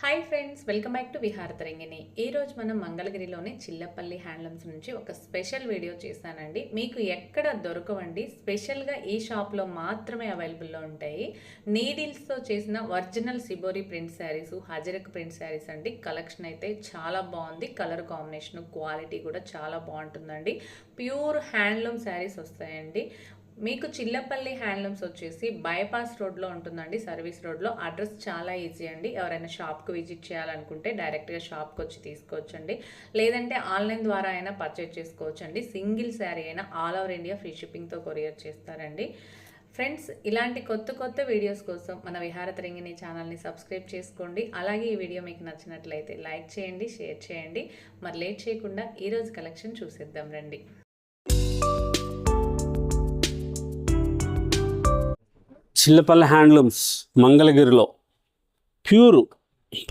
Hi friends welcome back to Vihara Tarangini ఈ రోజు మనం మంగళగిరిలోని చిల్లపల్లి హ్యాండ్లూమ్స్ నుంచి ఒక స్పెషల్ వీడియో చేశానండి. మీకు ఎక్కడ దొరకవండి స్పెషల్గా ఈ షాప్లో మాత్రమే అవైలబుల్లో ఉంటాయి. నీడిల్స్తో చేసిన original shibori print saris Ajrakh print saris అండి. కలెక్షన్ అయితే చాలా బాగుంది. కలర్ కాంబినేషన్ క్వాలిటీ కూడా చాలా బాగుంటుందండి. ప్యూర్ హ్యాండ్లూమ్ శారీస్ వస్తాయండి. మీకు చిల్లపల్లి హ్యాండ్లూమ్స్ వచ్చేసి బైపాస్ రోడ్లో ఉంటుందండి సర్వీస్ రోడ్లో. అడ్రస్ చాలా ఈజీ అండి. ఎవరైనా షాప్కి విజిట్ చేయాలనుకుంటే డైరెక్ట్గా షాప్కి వచ్చి తీసుకోవచ్చండి. లేదంటే ఆన్లైన్ ద్వారా అయినా పర్చేజ్ చేసుకోవచ్చండి. సింగిల్ శారీ అయినా ఆల్ ఓవర్ ఇండియా ఫ్రీ షిప్పింగ్తో కొరియర్ చేస్తారండి. ఫ్రెండ్స్ ఇలాంటి కొత్త కొత్త వీడియోస్ కోసం మన విహార తరంగిణి ఛానల్ని సబ్స్క్రైబ్ చేసుకోండి. అలాగే ఈ వీడియో మీకు నచ్చినట్లయితే లైక్ చేయండి షేర్ చేయండి. మరి లేట్ చేయకుండా ఈరోజు కలెక్షన్ చూసేద్దాం రండి. చిల్లపల్లి హ్యాండ్లూమ్స్ మంగళగిరిలో. ప్యూర్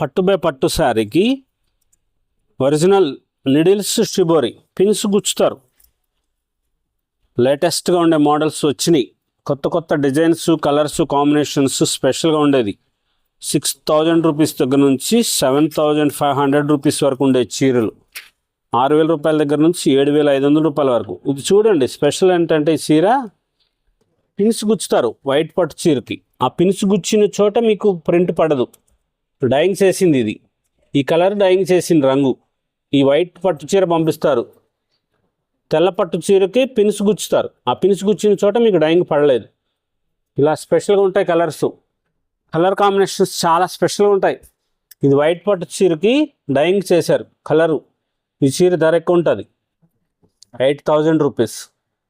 పట్టు బై పట్టు శారీకి ఒరిజినల్ నిడిల్స్ షిబోరి పిన్స్ గుచ్చుతారు. లేటెస్ట్గా ఉండే మోడల్స్ వచ్చినాయి. కొత్త కొత్త డిజైన్స్ కలర్స్ కాంబినేషన్స్ స్పెషల్గా ఉండేది. సిక్స్ థౌజండ్ రూపీస్ దగ్గర నుంచి seven thousand five hundred rupees వరకు ఉండే చీరలు. ఆరు వేల రూపాయల దగ్గర నుంచి ఏడు వేల ఐదు వందల రూపాయల వరకు. ఇది చూడండి స్పెషల్ ఏంటంటే ఈ చీర? పిన్స్ గుచ్చుతారు వైట్ పట్టు చీరకి. ఆ పిన్స్ గుచ్చిన చోట మీకు ప్రింట్ పడదు. డైయింగ్ చేసింది ఇది. ఈ కలర్ డైయింగ్ చేసింది రంగు. ఈ వైట్ పట్టు చీర పంపిస్తారు. తెల్ల పట్టు చీరకి పిన్స్ గుచ్చుతారు. ఆ పిన్స్ గుచ్చిన చోట మీకు డైయింగ్ పడలేదు. ఇలా స్పెషల్గా ఉంటాయి కలర్స్. కలర్ కాంబినేషన్స్ చాలా స్పెషల్గా ఉంటాయి. ఇది వైట్ పట్టు చీరకి డైయింగ్ చేశారు. కలరు. ఈ చీర ధర ఎక్కువ ఉంటుంది. Eight thousand rupees.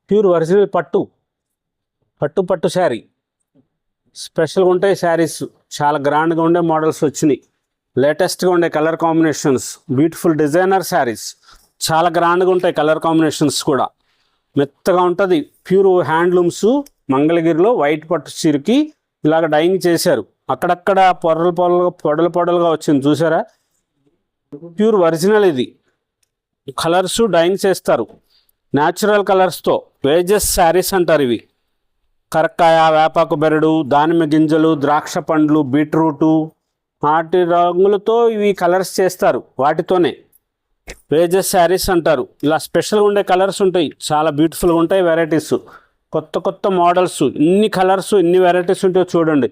Pure original పట్టు. పట్టు పట్టు శారీ. స్పెషల్గా ఉంటాయి శారీస్ చాలా గ్రాండ్గా ఉండే మోడల్స్ వచ్చినాయి. లేటెస్ట్గా ఉండే colour combinations beautiful designer saris చాలా గ్రాండ్గా ఉంటాయి కలర్ కాంబినేషన్స్ కూడా. మెత్తగా ఉంటుంది ప్యూర్ హ్యాండ్లూమ్స్ మంగళగిరిలో వైట్ పట్టు చీరకి ఇలాగ డైయింగ్ చేశారు. అక్కడక్కడ పొరలు పొరలుగా పొడలు పొడలుగా వచ్చింది చూసారా? ప్యూర్ ఒరిజినల్ ఇది. కలర్స్ డైయింగ్ చేస్తారు. న్యాచురల్ కలర్స్తో వేజెస్ శారీస్ అంటారు ఇవి. కరక్కాయ వేపాకు బెరడు దానిమ్మ గింజలు ద్రాక్ష పండ్లు బీట్రూటు వాటి రంగులతో ఇవి కలర్స్ చేస్తారు వాటితోనే. వేజెస్ శారీస్ అంటారు. ఇలా స్పెషల్గా ఉండే కలర్స్ ఉంటాయి. చాలా బ్యూటిఫుల్గా ఉంటాయి వెరైటీస్. కొత్త కొత్త మోడల్స్. ఇన్ని కలర్స్ ఇన్ని వెరైటీస్ ఉంటాయో చూడండి.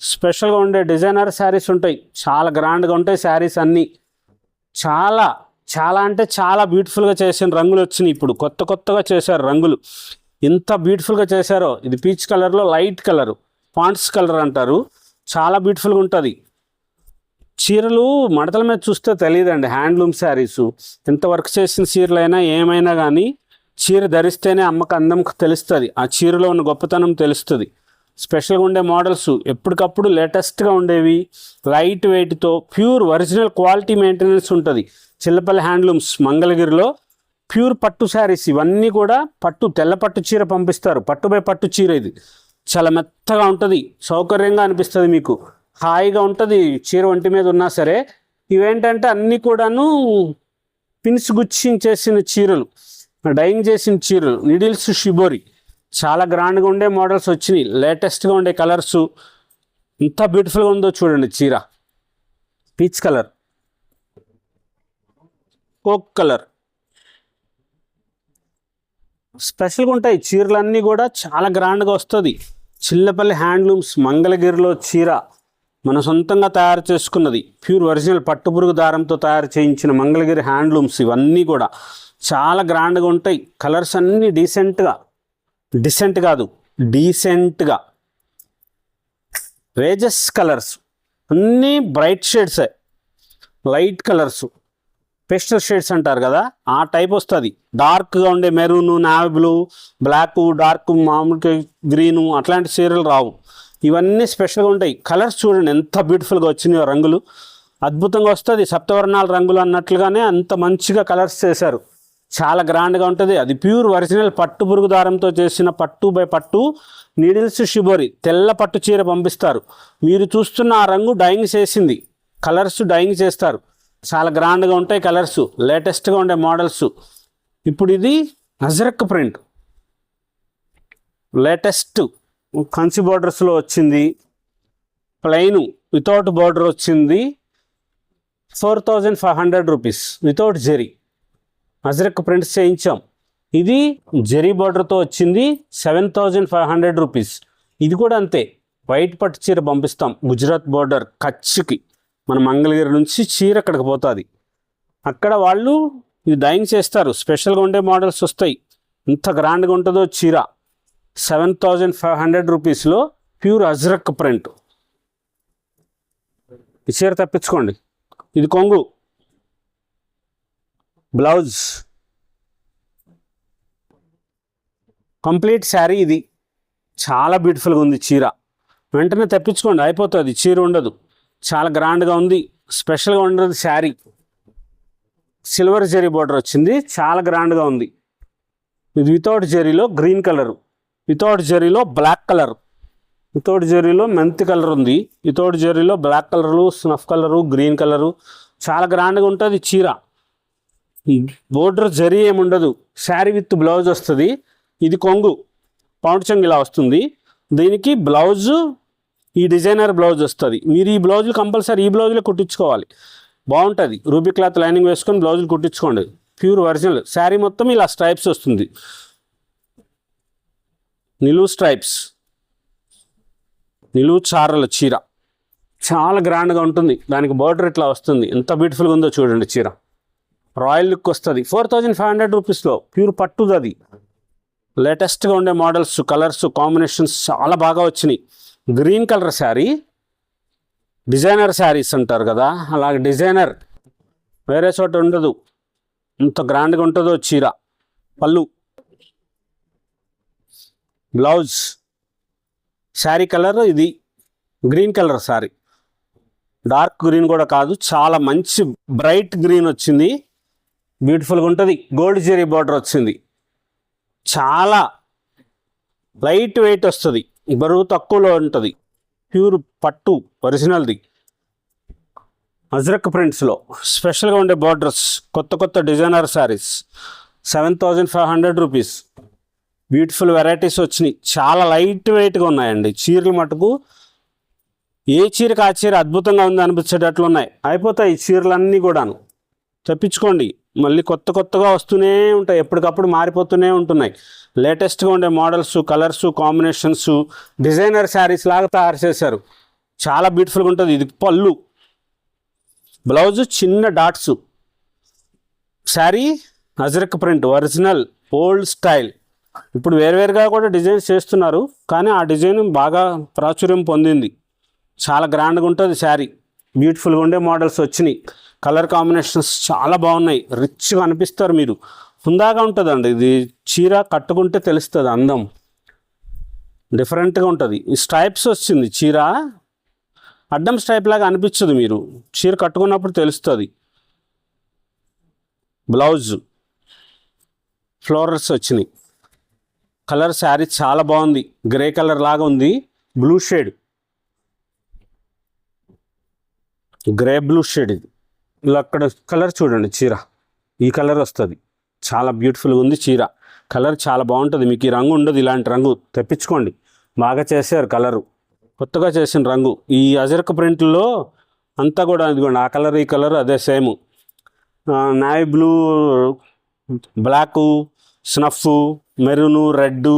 స్పెషల్గా ఉండే డిజైనర్ శారీస్ ఉంటాయి. చాలా గ్రాండ్గా ఉంటాయి శారీస్ అన్నీ. చాలా చాలా అంటే చాలా బ్యూటిఫుల్గా చేసిన రంగులు వచ్చినాయి ఇప్పుడు. కొత్త కొత్తగా చేశారు రంగులు. ఎంత బ్యూటిఫుల్గా చేశారో. ఇది పీచ్ కలర్లో లైట్ కలర్ పాంట్స్ కలర్ అంటారు. చాలా బ్యూటిఫుల్గా ఉంటుంది. చీరలు మడతల మీద చూస్తే తెలియదండి. హ్యాండ్లూమ్ శారీస్ ఎంత వర్క్ చేసిన చీరలైనా ఏమైనా కానీ చీర ధరిస్తేనే అమ్మకు అందం తెలుస్తుంది. ఆ చీరలో ఉన్న గొప్పతనం తెలుస్తుంది. స్పెషల్గా ఉండే మోడల్స్ ఎప్పటికప్పుడు లేటెస్ట్గా ఉండేవి. లైట్ వెయిట్తో ప్యూర్ ఒరిజినల్ క్వాలిటీ మెయింటెనెన్స్ ఉంటుంది. చిల్లపల్లి హ్యాండ్లూమ్స్ మంగళగిరిలో ప్యూర్ పట్టు శారీస్ ఇవన్నీ కూడా పట్టు తెల్ల పట్టు చీర పంపిస్తారు. పట్టుపై పట్టు చీర ఇది. చాలా మెత్తగా ఉంటుంది. సౌకర్యంగా అనిపిస్తుంది మీకు. హాయిగా ఉంటుంది. చీర ఒంటి మీద ఉన్నా సరే ఇవేంటంటే అన్నీ కూడాను పిన్స్ గుచ్చించేసిన చీరలు. డైయింగ్ చేసిన చీరలు. Needles shibori. చాలా గ్రాండ్గా ఉండే మోడల్స్ వచ్చినాయి. లేటెస్ట్గా ఉండే కలర్స్. ఎంత బ్యూటిఫుల్గా ఉందో చూడండి చీర. Peach colour. Coke colour. స్పెషల్గా ఉంటాయి. చీరలన్నీ కూడా చాలా గ్రాండ్గా వస్తుంది. చిల్లపల్లి హ్యాండ్లూమ్స్ మంగళగిరిలో చీర మన సొంతంగా తయారు చేసుకున్నది. ప్యూర్ ఒరిజినల్ పట్టుపురుగు దారంతో తయారు చేయించిన మంగళగిరి హ్యాండ్లూమ్స్ ఇవన్నీ కూడా చాలా గ్రాండ్గా ఉంటాయి. కలర్స్ అన్నీ డీసెంట్గా డిసెంట్ కాదు డీసెంట్గా వేజెస్ కలర్స్ అన్నీ బ్రైట్ షేడ్సే లైట్ కలర్స్ పెస్టల్ షేడ్స్ అంటారు కదా ఆ టైప్ వస్తుంది. డార్క్గా ఉండే maroon navy blue black dark మామూలు గ్రీను అట్లాంటి చీరలు రావు. ఇవన్నీ స్పెషల్గా ఉంటాయి. కలర్స్ చూడండి ఎంత బ్యూటిఫుల్గా వచ్చినాయో రంగులు. అద్భుతంగా వస్తుంది. సప్తవర్ణాల రంగులు అన్నట్లుగానే అంత మంచిగా కలర్స్ చేశారు. చాలా గ్రాండ్గా ఉంటుంది. అది ప్యూర్ ఒరిజినల్ పట్టు పురుగు దారంతో చేసిన పట్టు బై పట్టు నీడిల్స్ షిబోరి తెల్ల పట్టు చీర పంపిస్తారు. మీరు చూస్తున్న ఆ రంగు డైయింగ్ చేసింది. కలర్స్ డైయింగ్ చేస్తారు. చాలా గ్రాండ్గా ఉంటాయి కలర్స్ లేటెస్ట్గా ఉండే మోడల్స్. ఇప్పుడు ఇది అజరక్ ప్రింట్. లేటెస్ట్ కంచి బోర్డర్స్లో వచ్చింది. ప్లెయిన్ వితౌట్ బోర్డర్ వచ్చింది. Four thousand five hundred rupees without zari. Ajrakh prints చేయించాం. ఇది జెరీ బార్డర్తో వచ్చింది. Seven thousand five hundred rupees. ఇది కూడా అంతే. వైట్ పట్టు చీర పంపిస్తాం గుజరాత్ బార్డర్ కచ్కి. మన మంగళగిరి నుంచి చీర అక్కడికి పోతుంది. అక్కడ వాళ్ళు ఇది డైయింగ్ చేస్తారు. స్పెషల్గా ఉండే మోడల్స్ వస్తాయి. ఎంత గ్రాండ్గా ఉంటుందో చీర. సెవెన్ థౌజండ్ ఫైవ్ హండ్రెడ్ రూపీస్లో ప్యూర్ అజ్రక్ ప్రింట్ ఈ చీర తప్పించుకోండి. ఇది కొంగు. బ్లౌజ్ కంప్లీట్ శారీ ఇది. చాలా బ్యూటిఫుల్గా ఉంది చీర. వెంటనే తెప్పించుకోండి. అయిపోతుంది. చీర ఉండదు. చాలా గ్రాండ్గా ఉంది. స్పెషల్గా ఉండదు శారీ. సిల్వర్ జెరీ బార్డర్ వచ్చింది. చాలా గ్రాండ్గా ఉంది. ఇది వితౌట్ జెరీలో గ్రీన్ కలర్. వితౌట్ జెరీలో బ్లాక్ కలర్. వితౌట్ జెరీలో మెంతి కలర్ ఉంది. Without జెరీలో black colour snuff colour green colour. చాలా గ్రాండ్గా ఉంటుంది చీర. బోర్డర్ జరీ ఏముండదు శారీ విత్ బ్లౌజ్ వస్తుంది. ఇది కొంగు. పౌండ్ చెంగు ఇలా వస్తుంది. దీనికి బ్లౌజు ఈ డిజైనర్ బ్లౌజ్ వస్తుంది. మీరు ఈ బ్లౌజులు కంపల్సరీ ఈ బ్లౌజులు కుట్టించుకోవాలి. బాగుంటుంది. రూబీ క్లాత్ లైనింగ్ వేసుకొని బ్లౌజులు కుట్టించుకోండి. Pure original. శారీ మొత్తం ఇలా స్ట్రైప్స్ వస్తుంది. నిలువు స్ట్రైప్స్. నిలువు చారల చీర. చాలా గ్రాండ్గా ఉంటుంది. దానికి బార్డర్ ఇట్లా వస్తుంది. ఎంత బ్యూటిఫుల్గా ఉందో చూడండి చీర. రాయల్ లుక్ వస్తుంది. ఫోర్ థౌజండ్ ఫైవ్ హండ్రెడ్ రూపీస్లో. ప్యూర్ పట్టుది అది లేటెస్ట్గా ఉండే మోడల్స్ కలర్స్ కాంబినేషన్స్ చాలా బాగా వచ్చినాయి. Green colour sari designer saris అంటారు కదా అలాగే డిజైనర్ వేరే చోట ఉండదు. ఎంత గ్రాండ్గా ఉంటుందో చీర పళ్ళు బ్లౌజ్ శారీ కలర్ ఇది green colour sari. Dark green కూడా కాదు చాలా మంచి బ్రైట్ గ్రీన్ వచ్చింది. బ్యూటిఫుల్గా ఉంటుంది. గోల్డ్ జెరీ బార్డర్ వచ్చింది. చాలా లైట్ వెయిట్ వస్తుంది. బరువు తక్కువలో ఉంటుంది. ప్యూర్ పట్టు ఒరిజినల్ది. అజ్రక్ ప్రింట్స్లో స్పెషల్గా ఉండే బార్డర్స్ కొత్త కొత్త designer saris seven thousand five hundred rupees. Beautiful varieties వచ్చినాయి. చాలా లైట్ వెయిట్గా ఉన్నాయండి. చీరలు మటుకు ఏ చీరకు ఆ చీర అద్భుతంగా ఉంది అనిపించేటట్లు ఉన్నాయి. అయిపోతాయి ఈ చీరలన్నీ కూడాను. తెప్పించుకోండి. మళ్ళీ కొత్త కొత్తగా వస్తూనే ఉంటాయి. ఎప్పటికప్పుడు మారిపోతూనే ఉంటున్నాయి. లేటెస్ట్గా ఉండే models colours combinations designer saris లాగా తయారు చేశారు. చాలా బ్యూటిఫుల్గా ఉంటుంది. ఇది పళ్ళు. బ్లౌజ్ చిన్న dots. Sari ajrak print original old style. ఇప్పుడు వేరువేరుగా కూడా డిజైన్స్ చేస్తున్నారు. కానీ ఆ డిజైన్ బాగా ప్రాచుర్యం పొందింది. చాలా గ్రాండ్గా ఉంటుంది శారీ. బ్యూటిఫుల్గా ఉండే మోడల్స్ వచ్చినాయి. కలర్ కాంబినేషన్స్ చాలా బాగున్నాయి. రిచ్గా అనిపిస్తారు మీరు. హుందాగా ఉంటుందండి. ఇది చీర కట్టుకుంటే తెలుస్తుంది అందం. డిఫరెంట్గా ఉంటుంది. ఈ స్ట్రైప్స్ వచ్చింది చీర. అడ్డం స్ట్రైప్ లాగా అనిపించదు మీరు. చీర కట్టుకున్నప్పుడు తెలుస్తుంది. బ్లౌజ్ ఫ్లోరల్స్ వచ్చినాయి. కలర్ శారీ చాలా బాగుంది. గ్రే కలర్ లాగా ఉంది. Blue shade grey blue shade ఇది. ఇలా అక్కడ కలర్ చూడండి చీర. ఈ కలర్ వస్తుంది. చాలా బ్యూటిఫుల్గా ఉంది చీర. కలర్ చాలా బాగుంటుంది. మీకు ఈ రంగు ఉండదు ఇలాంటి రంగు. తెప్పించుకోండి. బాగా చేశారు కలరు. కొత్తగా చేసిన రంగు. ఈ అజరక ప్రింట్లో అంతా కూడా ఇదిగోండి ఆ కలర్ ఈ కలర్ అదే same. Navy blue black snuff maroon red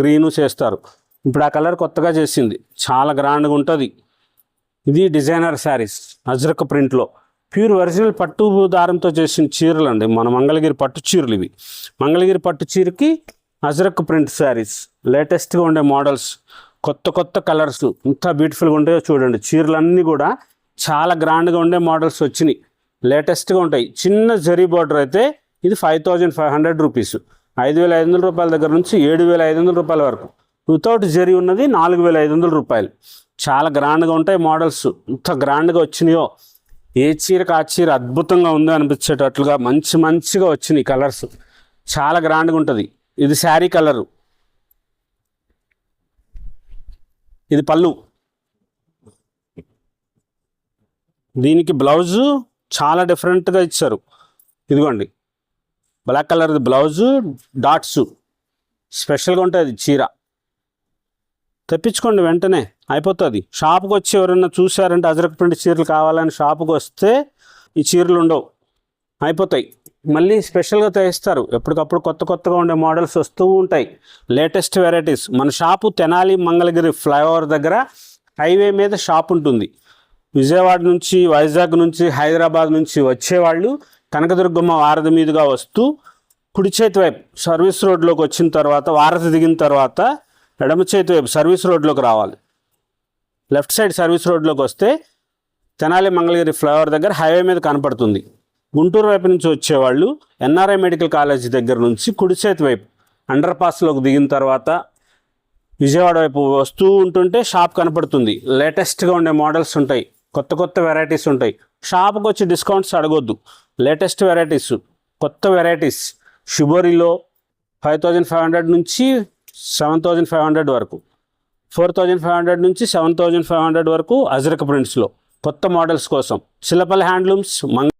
green చేస్తారు. ఇప్పుడు ఆ కలర్ కొత్తగా చేసింది. చాలా గ్రాండ్గా ఉంటుంది. ఇది డిజైనర్ శారీస్ అజరక ప్రింట్లో. ప్యూర్ ఒరిజినల్ పట్టు దారంతో చేసిన చీరలు అండి. మన మంగళగిరి పట్టు చీరలు ఇవి. మంగళగిరి పట్టు చీరకి అజరక్ ప్రింట్ శారీస్ లేటెస్ట్గా ఉండే మోడల్స్ కొత్త కొత్త కలర్స్ ఇంత బ్యూటిఫుల్గా ఉంటాయో చూడండి. చీరలన్నీ కూడా చాలా గ్రాండ్గా ఉండే మోడల్స్ వచ్చినాయి. లేటెస్ట్గా ఉంటాయి. చిన్న జరీ బార్డర్ అయితే ఇది five thousand five hundred rupees ఐదు వేల ఐదు వందల రూపాయల దగ్గర నుంచి ఏడు వేల ఐదు వందల రూపాయల వరకు. వితౌట్ జరీ ఉన్నది నాలుగు వేల ఐదు వందల రూపాయలు. చాలా గ్రాండ్గా ఉంటాయి మోడల్స్. ఇంత గ్రాండ్గా వచ్చినాయో ఏ చీరకు ఆ చీర అద్భుతంగా ఉందో అనిపించేటట్లుగా మంచి మంచిగా వచ్చినాయి కలర్స్. చాలా గ్రాండ్గా ఉంటుంది. ఇది శారీ కలరు. ఇది పళ్ళు. దీనికి బ్లౌజు చాలా డిఫరెంట్గా ఇచ్చారు. ఇదిగోండి. బ్లాక్ కలర్ది బ్లౌజు డాట్స్. స్పెషల్గా ఉంటుంది చీర. తెప్పించుకోండి వెంటనే. అయిపోతుంది. షాప్కి వచ్చి ఎవరైనా చూసారంటే అజరక్ ప్రింట్ చీరలు కావాలని షాప్కి వస్తే ఈ చీరలు ఉండవు. అయిపోతాయి. మళ్ళీ స్పెషల్గా తెస్తారు. ఎప్పటికప్పుడు కొత్త కొత్తగా ఉండే మోడల్స్ వస్తూ ఉంటాయి. Latest varieties. మన షాపు తెనాలి మంగళగిరి ఫ్లైఓవర్ దగ్గర హైవే మీద షాప్ ఉంటుంది. విజయవాడ నుంచి వైజాగ్ నుంచి హైదరాబాద్ నుంచి వచ్చేవాళ్ళు కనకదుర్గమ్మ వారధి మీదుగా వస్తూ కుడి చేతి వైపు సర్వీస్ రోడ్లోకి వచ్చిన తర్వాత వారధి దిగిన తర్వాత ఎడమ చేతి వైపు సర్వీస్ రోడ్లోకి రావాలి. లెఫ్ట్ సైడ్ సర్వీస్ రోడ్లోకి వస్తే తెనాలి మంగళగిరి ఫ్లైఓవర్ దగ్గర హైవే మీద కనపడుతుంది. గుంటూరు వైపు నుంచి వచ్చేవాళ్ళు ఎన్ఆర్ఐ మెడికల్ కాలేజ్ దగ్గర నుంచి కుడి చేతి వైపు అండర్ పాస్లోకి దిగిన తర్వాత విజయవాడ వైపు వస్తూ ఉంటుంటే షాప్ కనపడుతుంది. లేటెస్ట్గా ఉండే మోడల్స్ ఉంటాయి. కొత్త కొత్త వెరైటీస్ ఉంటాయి. షాప్కి వచ్చి డిస్కౌంట్స్ అడగొద్దు. లేటెస్ట్ వెరైటీస్ కొత్త వెరైటీస్. షుబోరిలో ఫైవ్ థౌజండ్ ఫైవ్ హండ్రెడ్ నుంచి సెవెన్ థౌజండ్ ఫైవ్ హండ్రెడ్ వరకు. ఫోర్ థౌజండ్ ఫైవ్ హండ్రెడ్ నుంచి సెవెన్ థౌజండ్ ఫైవ్ హండ్రెడ్ వరకు అజరక్ ప్రింట్స్లో కొత్త మోడల్స్ కోసం. శిలపల్ హ్యాండ్లూమ్స్ మంగ